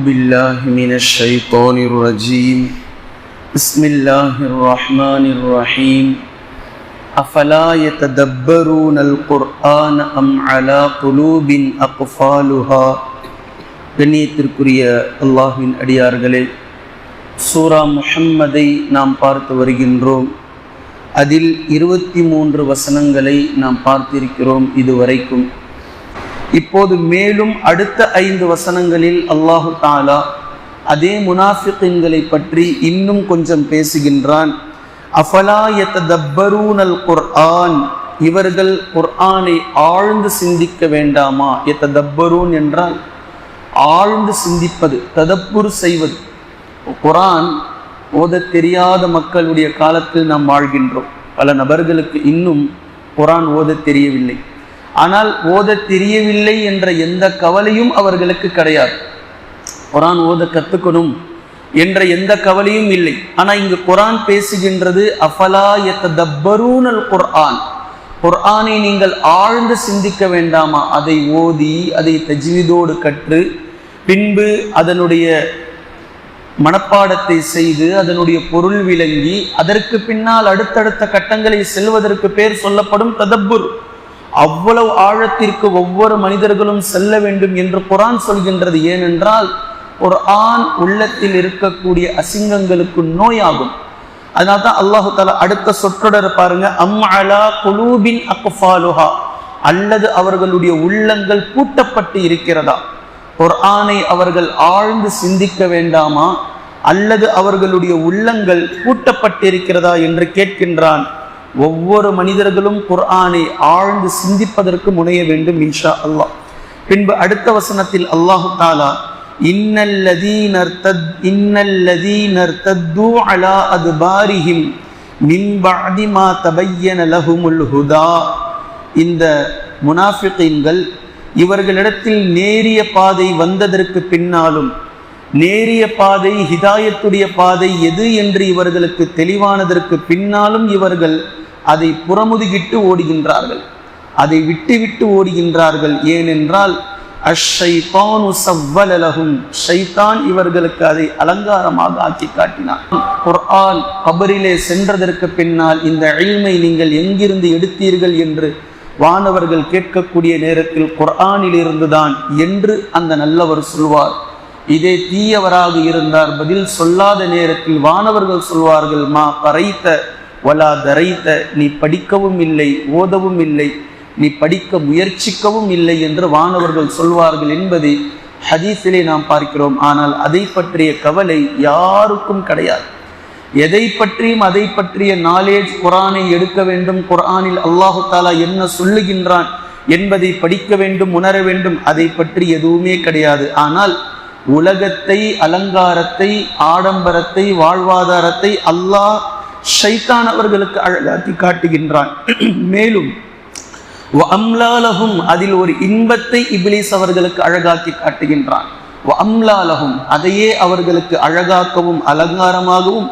بالله من الشيطان الرجيم بسم الله الرحمن الرحيم أفلا يتدبرون القرآن أم على قلوب أقفالها கண்ணியத்திற்குரிய அல்லாஹ்வின் அடியார்களே சூரா முஹம்மதை நாம் பார்த்து வருகின்றோம் அதில் இருபத்தி மூன்று வசனங்களை நாம் பார்த்திருக்கிறோம் இதுவரைக்கும் இப்போது மேலும் அடுத்த ஐந்து வசனங்களில் அல்லாஹு தாலா அதே முனாஃபிகின்களை பற்றி இன்னும் கொஞ்சம் பேசுகின்றான். அஃபலா யத்ததப்பரூனல் குர்ஆன் இவர்கள் குர்ஆனை ஆழ்ந்து சிந்திக்க வேண்டாமா? எத்த தப்பரூன் என்றால் ஆழ்ந்து சிந்திப்பது ததப்புர் செய்வது. குரான் ஓத தெரியாத மக்களுடைய காலத்தில் நாம் வாழ்கின்றோம். பல நபர்களுக்கு இன்னும் குரான் ஓத தெரியவில்லை. ஆனால் ஓத தெரியவில்லை என்ற எந்த கவலையும் அவர்களுக்கு கிடையாது. குரான் ஓத கத்துக்கணும் என்ற எந்த கவலையும் இல்லை. ஆனா இங்கு குரான் பேசுகின்றது அஃபலா தப்பரூனல் குர்ஆன் குர்ஆனை நீங்கள் ஆழ்ந்து சிந்திக்க வேண்டாமா? அதை ஓதி அதை தஜ்வீதோடு கற்று பின்பு அதனுடைய மனப்பாடத்தை செய்து அதனுடைய பொருள் விளங்கி அதற்கு பின்னால் அடுத்தடுத்த கட்டங்களை செல்வதற்கு பேர் சொல்லப்படும் ததப்புர். அவ்வளவு ஆழத்திற்கு ஒவ்வொரு மனிதர்களும் செல்ல வேண்டும் என்று குரான் சொல்கின்றது. ஏனென்றால் ஒரு ஆண் உள்ளத்தில் இருக்கக்கூடிய அசிங்கங்களுக்கு நோயாகும். அதனால தான் அல்லாஹு தாலா அடுத்த சொற்றொடர் பாருங்க. அம் அலா குலூபின் அக்ஃபாலுஹா. அல்லது அவர்களுடைய உள்ளங்கள் பூட்டப்பட்டு இருக்கிறதா? ஒரு ஆணை அவர்கள் ஆழ்ந்து சிந்திக்க வேண்டாமா? அல்லது அவர்களுடைய உள்ளங்கள் பூட்டப்பட்டிருக்கிறதா என்று கேட்கின்றான். ஒவ்வொரு மனிதர்களும் குர்ஆனை ஆழ்ந்து சிந்திப்பதற்கு முனைய வேண்டும் இன்ஷா அல்லாஹ். பின்பு அடுத்த வசனத்தில் அல்லாஹு தாலா இன்னல்லதீனர் தத் இன்னல்லதீனர் தத்து அலா அதுபாரிஹிம் மின் மா தபய்யன லஹுமுல் ஹுதா. இந்த முனாஃபிகீன்கள் இவர்களிடத்தில் நேரிய பாதை வந்ததற்கு பின்னாலும் நேரிய பாதை ஹிதாயத்துடைய பாதை எது என்று இவர்களுக்கு தெளிவானதற்கு பின்னாலும் இவர்கள் அதை புறமுதுகிட்டு ஓடுகின்றார்கள். அதை விட்டு விட்டு ஓடுகின்றார்கள். ஏனென்றால் அஷைத்தானு சவ்வலலகும் ஷைதான் இவர்களுக்கு அதை அலங்காரமாக ஆக்கி காட்டினான். குர்ஆன் கபரிலே சென்றதற்கு பின்னால் இந்த அழிமை நீங்கள் எங்கிருந்து எடுத்தீர்கள் என்று வானவர்கள் கேட்கக்கூடிய நேரத்தில் குர்ஆனில் இருந்துதான் என்று அந்த நல்லவர் சொல்வார். இதே தீயவராக இருந்தார். பதில் சொல்லாத நேரத்தில் வானவர்கள் சொல்வார்கள் மா பறைத்த வலா தரைத்த நீ படிக்கவும் இல்லை ஓதவும் இல்லை நீ படிக்க முயற்சிக்கவும் இல்லை என்று வானவர்கள் சொல்வார்கள் என்பதை ஹதீஸிலே நாம் பார்க்கிறோம். ஆனால் அதை பற்றிய கவலை யாருக்கும் கிடையாது. எதை பற்றியும் அதை பற்றிய நாலேஜ் குரானை எடுக்க வேண்டும் குரானில் அல்லாஹு தாலா என்ன சொல்லுகின்றான் என்பதை படிக்க வேண்டும் உணர வேண்டும் அதை பற்றி எதுவுமே கிடையாது. ஆனால் உலகத்தை அலங்காரத்தை ஆடம்பரத்தை வாழ்வாதாரத்தை அல்லாஹ் ஷைத்தான் அவர்களுக்கு அழகாக்கி காட்டுகின்றான் மேலும் அம்லாலகும் அதில் ஒரு இன்பத்தை இபிலிஸ் அவர்களுக்கு அழகாக்கி காட்டுகின்றான் அம்லாலகும் அதையே அவர்களுக்கு அழகாக்கவும் அலங்காரமாகவும்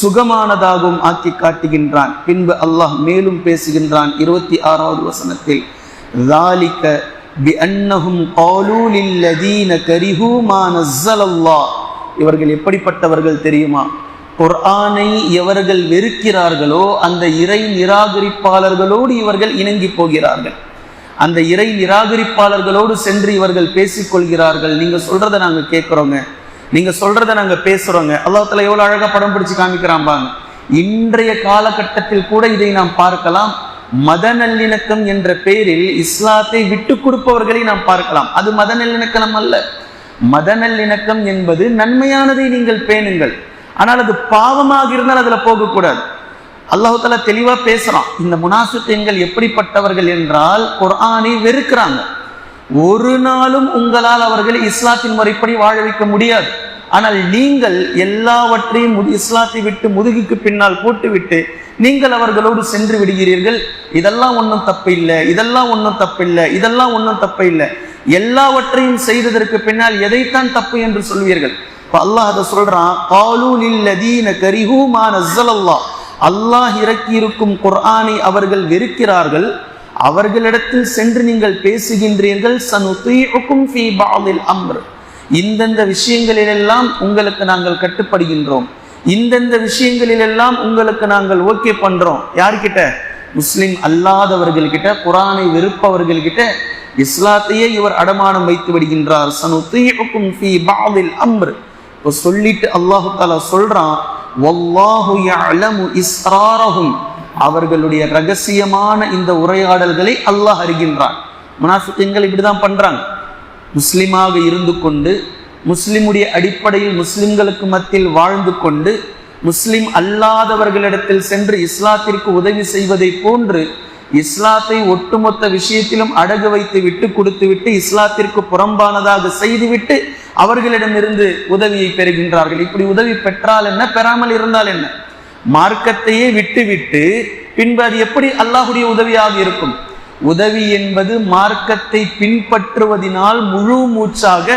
சுகமானதாகவும் ஆக்கி காட்டுகின்றான் பின்பு அல்லாஹ் மேலும் பேசுகின்றான் இருபத்தி ஆறாவது வசனத்தில் பிஅன்னஹும் قالوا للذين كرهوا ما نزل الله இவர்கள் எப்படிப்பட்டவர்கள் தெரியுமா குர்ஆனை எவர்கள் வெறுக்கிறார்களோ அந்த இறை நிராகரிப்பாளர்களோடு இவர்கள் இணங்கி போகிறார்கள். அந்த இறை நிராகரிப்பாளர்களோடு சென்று இவர்கள் பேசிக்கொள்கிறார்கள் நீங்க சொல்றதை நாங்க கேட்கிறோங்க. நீங்க சொல்றதை நாங்க பேசுறோங்க. அல்லாஹ் எவ்வளவு அழகா படம் பிடிச்சு காமிக்கிறாம்பாங்க இன்றைய காலகட்டத்தில் கூட இதை நாம் பார்க்கலாம். மத நல்லிணக்கம் என்ற பெயரில் இஸ்லாத்தை விட்டு கொடுப்பவர்களை நாம் பார்க்கலாம். அது மத நல்லிணக்கம் அல்ல. மத நல்லிணக்கம் என்பது நன்மையானதை நீங்கள் பேணுங்கள். ஆனால் அது பாவமாக இருந்தால் அதில் போகக்கூடாது. அல்லாஹால தெளிவாக பேசுகிறான் இந்த முனாசித்தங்கள் எப்படிப்பட்டவர்கள் என்றால் குரானை வெறுக்கிறாங்க. ஒரு நாளும் உங்களால் அவர்களை இஸ்லாத்தின் முறைப்படி வாழ வைக்க முடியாது. ஆனால் நீங்கள் எல்லாவற்றையும் இஸ்லாத்தை விட்டு முதுகுக்கு பின்னால் போட்டுவிட்டு நீங்கள் அவர்களோடு சென்று விடுகிறீர்கள். இதெல்லாம் ஒன்றும் தப்பு இல்லை இதெல்லாம் ஒன்றும் தப்பு இல்லை இதெல்லாம் ஒன்றும் தப்பு இல்லை எல்லாவற்றையும் செய்ததற்கு பின்னால் எதைத்தான் தப்பு என்று சொல்வீர்கள்? இப்போ அல்லாஹ் அதை சொல்றான் காலூலில்லதீன கரிஹூமா நஸ்ஸலல்லாஹ். அல்லாஹ் இறக்கி இருக்கும் குர்ஆனை அவர்கள் வெறுக்கிறார்கள். அவர்களிடத்தில் சென்று நீங்கள் பேசுகின்றீர்கள் சனுதீஉக்கும் ஃபீ பஅதில் அம்ர். இந்தந்த விஷயங்களிலெல்லாம் உங்களுக்கு நாங்கள் கட்டுப்படுகின்றோம். இந்தந்த விஷயங்களிலெல்லாம் உங்களுக்கு நாங்கள் ஓகே பண்றோம். யார்கிட்ட? முஸ்லிம் அல்லாதவர்கள்கிட்ட குரானை வெறுப்பவர்கள்கிட்ட இஸ்லாத்தையே இவர் அடமானம் வைத்து விடுகின்றார். சனுத்தீஉக்கும் ஃபீ பஅதில் அம்ர். இப்போ சொல்லிட்டு அல்லாஹு தாலா சொல்றான் வல்லாஹு அவர்களுடைய ரகசியமான இந்த உரையாடல்களை அல்லாஹ் அறிகின்றான். முனாஃபிக்குகள் இப்படிதான் பண்றாங்க. முஸ்லிமாக இருந்து கொண்டு முஸ்லிமுடைய அடிப்படையில் முஸ்லிம்களுக்கு மத்தியில் வாழ்ந்து கொண்டு முஸ்லிம் அல்லாதவர்களிடத்தில் சென்று இஸ்லாத்திற்கு உதவி செய்வதை போன்று இஸ்லாத்தை ஒட்டுமொத்த விஷயத்திலும் அடகு வைத்து விட்டு கொடுத்து விட்டு இஸ்லாத்திற்கு புறம்பானதாக செய்துவிட்டு அவர்களிடமிருந்து உதவியை பெறுகின்றார்கள். இப்படி உதவி பெற்றால் என்ன? பெறாமல் இருந்தால் என்ன? மார்க்கத்தையே விட்டுவிட்டு பின்பு அது எப்படி அல்லாஹுடைய உதவியாக இருக்கும்? உதவி என்பது மார்க்கத்தை பின்பற்றுவதினால் முழு மூச்சாக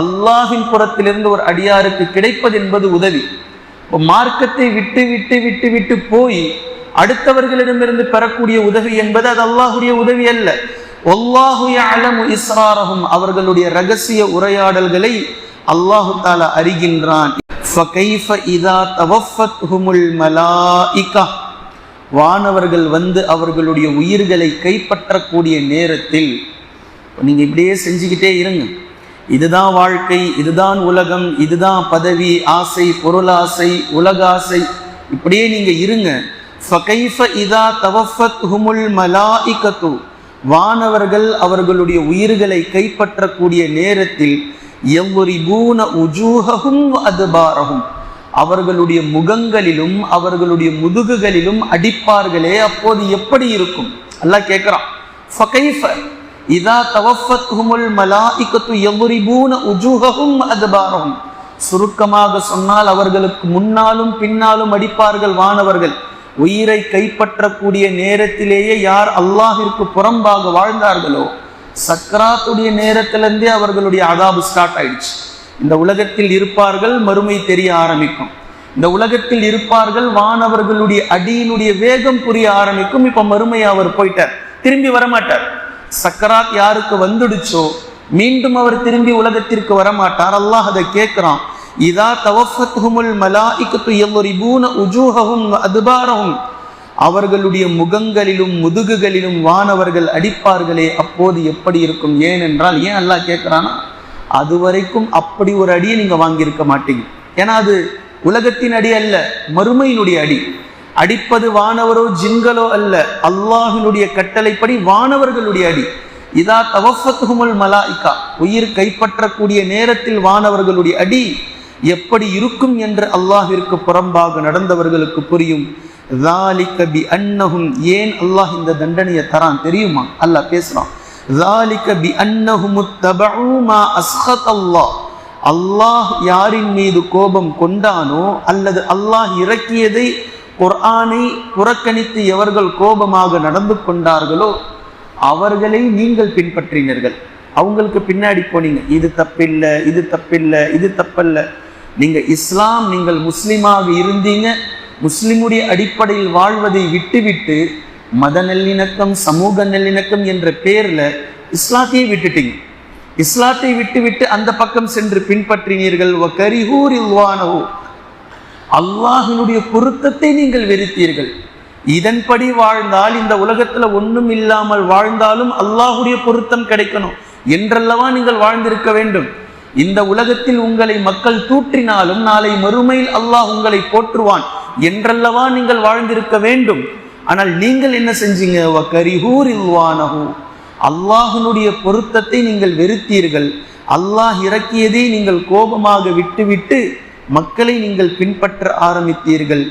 அல்லாஹின் புறத்திலிருந்து ஒரு அடியாருக்கு கிடைப்பது என்பது உதவி. மார்க்கத்தை விட்டு விட்டு விட்டு விட்டு போய் அடுத்தவர்களிடமிருந்து பெறக்கூடிய உதவி என்பது அது அல்லாஹுடைய உதவி அல்ல. ஒல்லாஹு இஸ்ராரகும் அவர்களுடைய ரகசிய உரையாடல்களை அல்லாஹு தாலா அறிகின்றான். வானவர்கள் வந்து அவர்களுடைய உயிர்களை கைப்பற்றக்கூடிய நேரத்தில் நீங்க இப்படியே செஞ்சுக்கிட்டே இருங்க. இதுதான் வாழ்க்கை இதுதான் உலகம் இதுதான் பதவி ஆசை பொருளாசை உலகாசை. இப்படியே நீங்க இருங்க. ஃபகைஃப இதா தவஃபத் ஹுமுல் மலாயிகத்து. வானவர்கள் அவர்களுடைய உயிர்களை கைப்பற்றக்கூடிய நேரத்தில் எவ்வொரிபூன உஜூஹகும் அதுபாரகும் அவர்களுடைய முகங்களிலும் அவர்களுடைய முதுகுகளிலும் அடிப்பார்களே அப்போது எப்படி இருக்கும்? அல்லாஹ் கேட்குறான் ஃபகைஃப இதா தவஃபத்ஹுமுல் மலாயிகத்து எவ்வொரிபூன உஜூஹகும் அதுபாரகும் சுருக்கமாக சொன்னால் அவர்களுக்கு முன்னாலும் பின்னாலும் அடிப்பார்கள் வானவர்கள். உயிரை கைப்பற்றக்கூடிய நேரத்திலேயே யார் அல்லாஹிற்கு புறம்பாக வாழ்ந்தார்களோ சக்கராத்துடைய நேரத்திலிருந்தே அவர்களுடைய அதாபு ஸ்டார்ட் ஆயிடுச்சு. இந்த உலகத்தில் இருப்பார்கள் மறுமை தெரிய ஆரம்பிக்கும். இந்த உலகத்தில் இருப்பார்கள் வானவர்களுடைய அடியினுடைய வேகம் புரிய ஆரம்பிக்கும். இப்ப மறுமை அவர் போயிட்டார் திரும்பி வரமாட்டார். சக்கராத் யாருக்கு வந்துடுச்சோ மீண்டும் அவர் திரும்பி உலகத்திற்கு வரமாட்டார். அல்லாஹ் அதை கேட்கிறான் இதா தவஃபத்ஹுமுல் மலாய்க்கு எவ்வரிபூன உஜூஹகும் அதுபாரகும் அவர்களுடைய முகங்களிலும் முதுகுகளிலும் வானவர்கள் அடிப்பார்களே அப்போது எப்படி இருக்கும் ஏனென்றால் ஏன் அல்லாஹ் கேட்கறானா அதுவரைக்கும் அப்படி ஒரு அடியை நீங்கள் வாங்கியிருக்க மாட்டீங்க ஏன்னா அது உலகத்தின் அடி அல்ல மறுமையினுடைய அடி அடிப்பது வானவரோ ஜின்களோ அல்ல அல்லாஹினுடைய கட்டளைப்படி வானவர்களுடைய அடி இதா தவஃபத்துகுமுல் மலாய்க்கா உயிர் கைப்பற்றக்கூடிய நேரத்தில் வானவர்களுடைய அடி எப்படி இருக்கும் என்று அல்லாஹிற்கு புறம்பாக நடந்தவர்களுக்கு புரியும்? பி அன்னஹும் ஏன் அல்லாஹ் இந்த தண்டனையை தரான் தெரியுமா? அல்லாஹ் பேசுகிறான் பி அன்னஹும் அல்லாஹ் அல்லாஹ் யாரின் மீது கோபம் கொண்டானோ அல்லது அல்லாஹ் இறக்கியதை குர்ஆனை புறக்கணித்து எவர்கள் கோபமாக நடந்து கொண்டார்களோ அவர்களை நீங்கள் பின்பற்றினீர்கள். அவங்களுக்கு பின்னாடி போனீங்க. இது தப்பில்லை இது தப்பில்லை இது தப்பில்லை. நீங்கள் இஸ்லாம் நீங்கள் முஸ்லீமாக இருந்தீங்க. முஸ்லிமுடைய அடிப்படையில் வாழ்வதை விட்டுவிட்டு மத நல்லிணக்கம் சமூக நல்லிணக்கம் என்ற பேரில் இஸ்லாத்தையே விட்டுட்டீங்க. இஸ்லாத்தை விட்டுவிட்டு அந்த பக்கம் சென்று பின்பற்றினீர்கள். அல்லாஹினுடைய பொருத்தத்தை நீங்கள் வெறுத்தீர்கள். இதன்படி வாழ்ந்தால் இந்த உலகத்துல ஒன்றும் இல்லாமல் வாழ்ந்தாலும் அல்லாஹுடைய பொருத்தம் கிடைக்கணும். என்றல்லவா நீங்கள் வாழ்ந்திருக்க வேண்டும். இந்த உலகத்தில் உங்களை மக்கள் தூற்றினாலும் நாளை மறுமையில் அல்லாஹ் உங்களை போற்றுவான். என்றல்லவா நீங்கள் வாழ்ந்திருக்க வேண்டும். ஆனால் நீங்கள் என்ன செஞ்சீங்க? அல்லாஹனுடைய அல்லாஹினுடைய பொருத்தத்தை நீங்கள் வெறுத்தீர்கள். அல்லாஹ் இறக்கியதை நீங்கள் கோபமாக விட்டுவிட்டு மக்களை நீங்கள் பின்பற்ற ஆரம்பித்தீர்கள்.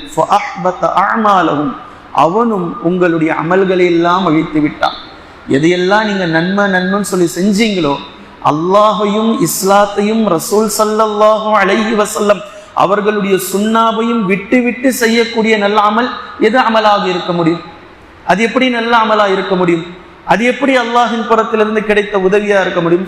அவனும் உங்களுடைய அமல்களை எல்லாம் அழித்து விட்டான் எதையெல்லாம் நீங்கள் நன்மை நன்மைன்னு சொல்லி செஞ்சீங்களோ அல்லாஹையும் இஸ்லாத்தையும் ரசூல் ஸல்லல்லாஹு அலைஹி வசல்லம் அவர்களுடைய சுண்ணாவையும் விட்டு விட்டு செய்யக்கூடிய நல்ல அமல் எது அமலாக இருக்க முடியும்? அது எப்படி நல்ல அமலா இருக்க முடியும்? அது எப்படி அல்லாஹின் புறத்திலிருந்து கிடைத்த உதவியா இருக்க முடியும்?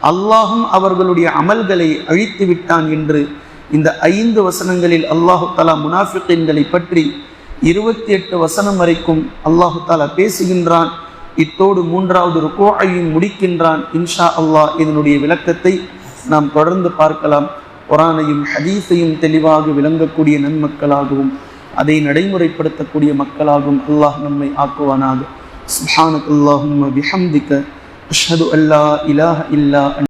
அல்லாஹும் அவர்களுடைய அமல்களை அழித்து விட்டான் என்று இந்த ஐந்து வசனங்களில் அல்லாஹு தலா முனாஃபிகீன்களை பற்றி இருபத்தி எட்டு வசனம் வரைக்கும் அல்லாஹு தாலா பேசுகின்றான். இத்தோடு மூன்றாவது ருக்கோஐயும் முடிக்கின்றான். இன்ஷா அல்லாஹ் இதனுடைய விளக்கத்தை நாம் தொடர்ந்து பார்க்கலாம். குரானையும் ஹதீஸையும் தெளிவாக விளங்கக்கூடிய நன்மக்களாகவும் அதை நடைமுறைப்படுத்தக்கூடிய மக்களாகவும் அல்லாஹ் நம்மை ஆக்குவானாக. சுப்ஹானக் அல்லாஹும்ம பிஹம்திக அஷ்ஹது அல்லா இலாஹ இல்லா